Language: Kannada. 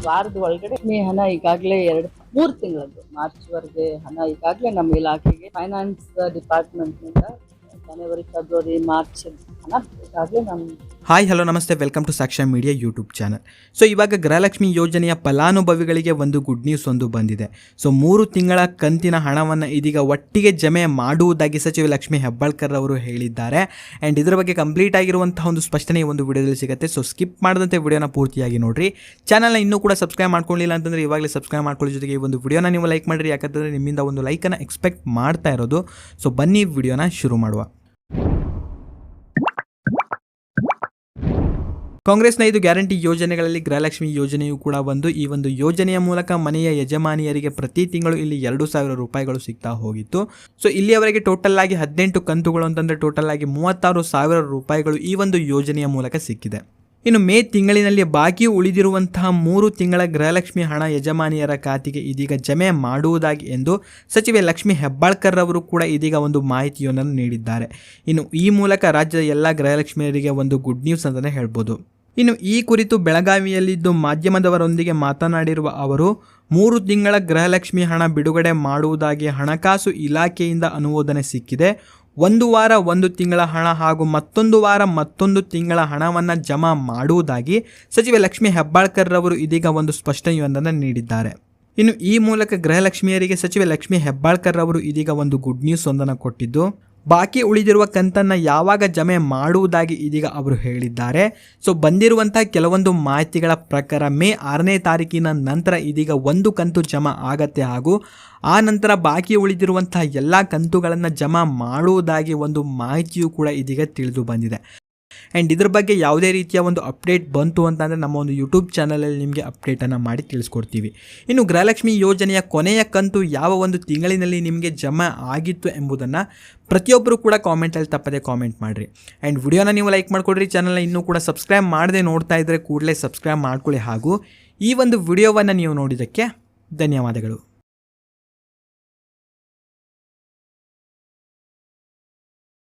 ಒಂದು ವಾರದ ಒಳಗಡೆ ಈ ಹಣ ಈಗಾಗಲೇ ಎರಡು, ಮೂರು ತಿಂಗಳದ್ದು. ಮಾರ್ಚ್ವರೆಗೆ ಹಣ ಈಗಾಗಲೇ ನಮ್ಮ ಇಲಾಖೆಗೆ ಫೈನಾನ್ಸ್ ಡಿಪಾರ್ಟ್ಮೆಂಟ್ನಿಂದ ಜನವರಿ, ಫೆಬ್ರವರಿ, ಮಾರ್ಚ್ ಹಣ ಈಗಾಗಲೇ ನಮ್ಮ ಹಾಯ್ ಹಲೋ ನಮಸ್ತೆ. Welcome to Saksha media YouTube channel so ಇವಾಗ ಗೃಹಲಕ್ಷ್ಮಿ ಯೋಜನೆಯ ಫಲಾನುಭವಿಗಳಿಗೆ ಒಂದು ಗುಡ್ ನ್ಯೂಸ್ ಒಂದು ಬಂದಿದೆ. ಸೊ ಮೂರು ತಿಂಗಳ ಕಂತಿನ ಹಣವನ್ನು ಇದೀಗ ಒಟ್ಟಿಗೆ ಜಮೆ ಮಾಡುವುದಾಗಿ ಸಚಿವ ಲಕ್ಷ್ಮಿ ಹೆಬ್ಬಾಳ್ಕರ್ ಅವರು ಹೇಳಿದ್ದಾರೆ. ಆ್ಯಂಡ್ ಇದರ ಬಗ್ಗೆ ಕಂಪ್ಲೀಟ್ ಆಗಿರುವಂತಹ ಒಂದು ಸ್ಪಷ್ಟನೆ ಒಂದು ವಿಡಿಯೋದಲ್ಲಿ ಸಿಗುತ್ತೆ. ಸೊ ಸ್ಕಿಪ್ ಮಾಡದಂತೆ ವಿಡಿಯೋನ ಪೂರ್ತಿಯಾಗಿ ನೋಡಿರಿ. ಚಾನಲ್ನ ಇನ್ನೂ ಕೂಡ ಸಬ್ಸ್ಕ್ರೈಬ್ ಮಾಡ್ಕೊಳ್ಳಿಲ್ಲ ಅಂತಂದರೆ ಇವಾಗಲೇ ಸಬ್ಸ್ಕ್ರೈಬ್ ಮಾಡ್ಕೊಳ್ಳಿ ಜೊತೆಗೆ ಈ ಒಂದು ವಿಡಿಯೋನ ನೀವು ಲೈಕ್ ಮಾಡಿರಿ. ಯಾಕಂದರೆ ನಿಮ್ಮಿಂದ ಒಂದು ಲೈಕನ್ನು ಎಕ್ಸ್ಪೆಕ್ಟ್ ಮಾಡ್ತಾ ಇರೋದು. ಸೊ ಬನ್ನಿ ವಿಡಿಯೋನ ಶುರು ಮಾಡುವ. ಕಾಂಗ್ರೆಸ್ನ ಐದು ಗ್ಯಾರಂಟಿ ಯೋಜನೆಗಳಲ್ಲಿ ಗೃಹಲಕ್ಷ್ಮಿ ಯೋಜನೆಯು ಕೂಡ ಒಂದು ಈ ಒಂದು ಯೋಜನೆಯ ಮೂಲಕ ಮನೆಯ ಯಜಮಾನಿಯರಿಗೆ ಪ್ರತಿ ತಿಂಗಳು ಇಲ್ಲಿ ಎರಡು ಸಾವಿರ ರೂಪಾಯಿಗಳು ಸಿಗ್ತಾ ಹೋಗಿತ್ತು. ಸೊ, ಇಲ್ಲಿಯವರೆಗೆ ಟೋಟಲ್ ಆಗಿ ಹದಿನೆಂಟು ಕಂತುಗಳು ಅಂತಂದ್ರೆ ಟೋಟಲ್ ಆಗಿ ಮೂವತ್ತಾರು ಸಾವಿರ ರೂಪಾಯಿಗಳು ಈ ಒಂದು ಯೋಜನೆಯ ಮೂಲಕ ಸಿಕ್ಕಿದೆ. ಇನ್ನು ಮೇ ತಿಂಗಳಿನಲ್ಲಿ ಬಾಕಿ ಉಳಿದಿರುವಂತಹ ಮೂರು ತಿಂಗಳ ಗೃಹಲಕ್ಷ್ಮಿ ಹಣ ಯಜಮಾನಿಯರ ಖಾತೆಗೆ ಇದೀಗ ಜಮೆ ಮಾಡುವುದಾಗಿ ಎಂದು ಸಚಿವೆ ಲಕ್ಷ್ಮಿ ಹೆಬ್ಬಾಳ್ಕರ್ ಅವರು ಕೂಡ ಇದೀಗ ಒಂದು ಮಾಹಿತಿಯೊಂದನ್ನು ನೀಡಿದ್ದಾರೆ. ಇನ್ನು ಈ ಮೂಲಕ ರಾಜ್ಯದ ಎಲ್ಲ ಗೃಹಲಕ್ಷ್ಮಿಯರಿಗೆ ಒಂದು ಗುಡ್ ನ್ಯೂಸ್ ಅಂತಲೇ ಹೇಳ್ಬೋದು. ಇನ್ನು ಈ ಕುರಿತು ಬೆಳಗಾವಿಯಲ್ಲಿದ್ದು ಮಾಧ್ಯಮದವರೊಂದಿಗೆ ಮಾತನಾಡಿರುವ ಅವರು, ಮೂರು ತಿಂಗಳ ಗೃಹಲಕ್ಷ್ಮಿ ಹಣ ಬಿಡುಗಡೆ ಮಾಡುವುದಾಗಿ ಹಣಕಾಸು ಇಲಾಖೆಯಿಂದ ಅನುಮೋದನೆ ಸಿಕ್ಕಿದೆ. ಒಂದು ವಾರ, ಒಂದು ತಿಂಗಳ ಹಣ ಹಾಗೂ ಮತ್ತೊಂದು ವಾರ, ಮತ್ತೊಂದು ತಿಂಗಳ ಹಣವನ್ನು ಜಮಾ ಮಾಡುವುದಾಗಿ ಸಚಿವೆ ಲಕ್ಷ್ಮಿ ಹೆಬ್ಬಾಳ್ಕರ್ ರವರು ಇದೀಗ ಒಂದು ಸ್ಪಷ್ಟನೆಯೊಂದನ್ನು ನೀಡಿದ್ದಾರೆ. ಇನ್ನು ಈ ಮೂಲಕ ಗೃಹಲಕ್ಷ್ಮಿಯರಿಗೆ ಸಚಿವೆ ಲಕ್ಷ್ಮಿ ಹೆಬ್ಬಾಳ್ಕರ್ ರವರು ಇದೀಗ ಒಂದು ಗುಡ್ ನ್ಯೂಸ್ ಒಂದನ್ನು ಕೊಟ್ಟಿದ್ದು ಬಾಕಿ ಉಳಿದಿರುವ ಕಂತನ್ನು ಯಾವಾಗ ಜಮೆ ಮಾಡುವುದಾಗಿ ಇದೀಗ ಅವರು ಹೇಳಿದ್ದಾರೆ. ಸೊ ಬಂದಿರುವಂತಹ ಕೆಲವೊಂದು ಮಾಹಿತಿಗಳ ಪ್ರಕಾರ ಮೇ ಆರನೇ ತಾರೀಕಿನ ನಂತರ ಇದೀಗ ಒಂದು ಕಂತು ಜಮಾ ಆಗತ್ತೆ ಹಾಗೂ ಆ ನಂತರ ಬಾಕಿ ಉಳಿದಿರುವಂತಹ ಎಲ್ಲ ಕಂತುಗಳನ್ನು ಜಮಾ ಮಾಡುವುದಾಗಿ ಒಂದು ಮಾಹಿತಿಯೂ ಕೂಡ ಇದೀಗ ತಿಳಿದು ಬಂದಿದೆ. ಆ್ಯಂಡ್ ಇದ್ರ ಬಗ್ಗೆ ಯಾವುದೇ ರೀತಿಯ ಒಂದು ಅಪ್ಡೇಟ್ ಬಂತು ಅಂತಂದರೆ ನಮ್ಮ ಒಂದು ಯೂಟ್ಯೂಬ್ ಚಾನಲಲ್ಲಿ ನಿಮಗೆ ಅಪ್ಡೇಟನ್ನು ಮಾಡಿ ತಿಳಿಸ್ಕೊಡ್ತೀವಿ. ಇನ್ನು ಗೃಹಲಕ್ಷ್ಮಿ ಯೋಜನೆಯ ಕೊನೆಯ ಕಂತು ಯಾವ ಒಂದು ತಿಂಗಳಿನಲ್ಲಿ ನಿಮಗೆ ಜಮಾ ಆಗಿತ್ತು ಎಂಬುದನ್ನು ಪ್ರತಿಯೊಬ್ಬರು ಕೂಡ ಕಾಮೆಂಟಲ್ಲಿ ತಪ್ಪದೆ ಕಾಮೆಂಟ್ ಮಾಡಿರಿ. ಆ್ಯಂಡ್ ವಿಡಿಯೋನ ನೀವು ಲೈಕ್ ಮಾಡಿಕೊಡ್ರಿ ಚಾನಲ್ನ ಇನ್ನೂ ಕೂಡ ಸಬ್ಸ್ಕ್ರೈಬ್ ಮಾಡದೆ ನೋಡ್ತಾ ಇದ್ದರೆ ಕೂಡಲೇ ಸಬ್ಸ್ಕ್ರೈಬ್ ಮಾಡ್ಕೊಳ್ಳಿ ಹಾಗೂ ಈ ಒಂದು ವಿಡಿಯೋವನ್ನು ನೀವು ನೋಡಿದ್ದಕ್ಕೆ ಧನ್ಯವಾದಗಳು.